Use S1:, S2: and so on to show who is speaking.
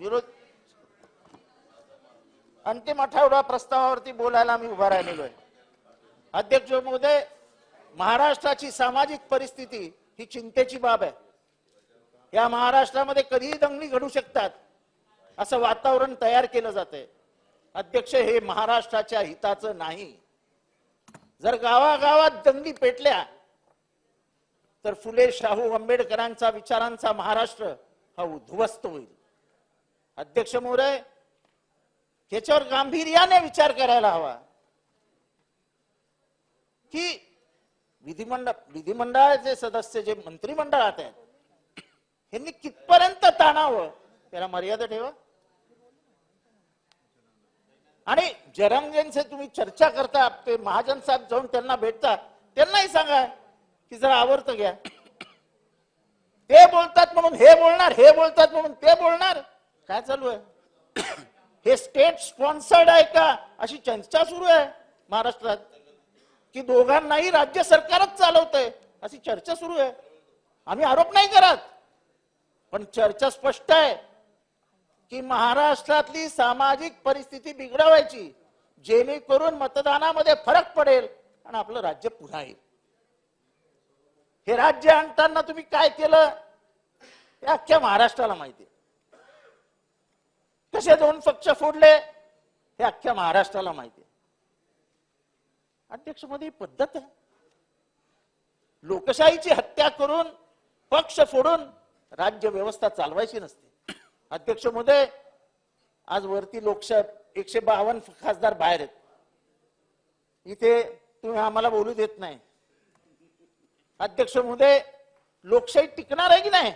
S1: विरोध. अंतिम आठवडा प्रस्तावावरती बोलायला मी उभा राहिलेलो आहे. अध्यक्ष महोदय महाराष्ट्राची सामाजिक परिस्थिती ही चिंतेची बाब आहे. या महाराष्ट्रामध्ये कधीही दंगली घडू शकतात असं वातावरण तयार केलं जातंय. अध्यक्ष हे महाराष्ट्राच्या हिताचं नाही. जर गावागावात दंगली पेटल्या तर फुले शाहू आंबेडकरांचा विचारांचा महाराष्ट्र हा उद्ध्वस्त होईल. अध्यक्ष महोदय याच्यावर गांभीर्याने विचार करायला हवा. की विधिमंडळ विधिमंडळाचे सदस्य जे मंत्रिमंडळात आहेत यांनी कितपर्यंत ताणावं? त्याला मर्यादा ठेवा. आणि जरांगेंचे तुम्ही चर्चा करता ते महाजन साहेब जाऊन त्यांना भेटता त्यांनाही सांगा की जरा आवर्त घ्या. ते बोलतात म्हणून हे बोलणार हे बोलतात म्हणून ते बोलणार. काय चालू आहे? हे स्टेट स्पॉन्सर्ड आहे का? अशी चर्चा सुरू आहे महाराष्ट्रात. की दोघांनाही राज्य सरकारच चालवतंय अशी चर्चा सुरू आहे. आम्ही आरोप नाही करत पण चर्चा स्पष्ट आहे की महाराष्ट्रातली सामाजिक परिस्थिती बिघडवायची जेणेकरून मतदानामध्ये फरक पडेल आणि आपलं राज्य पुन्हा येईल. हे राज्य आणताना तुम्ही काय केलं? हे अख्ख्या महाराष्ट्राला माहिती आहे. कसे दोन पक्ष फोडले हे अख्ख्या महाराष्ट्राला माहिती आहे. अध्यक्षमध्ये ही पद्धत आहे. लोकशाहीची हत्या करून पक्ष फोडून राज्य व्यवस्था चालवायची नसते. अध्यक्ष मोदय आज वरती लोकशाही एकशे बावन्न खासदार बाहेर आहेत. इथे तुम्ही आम्हाला बोलू देत नाही. अध्यक्ष मोदय लोकशाही टिकणार आहे की नाही?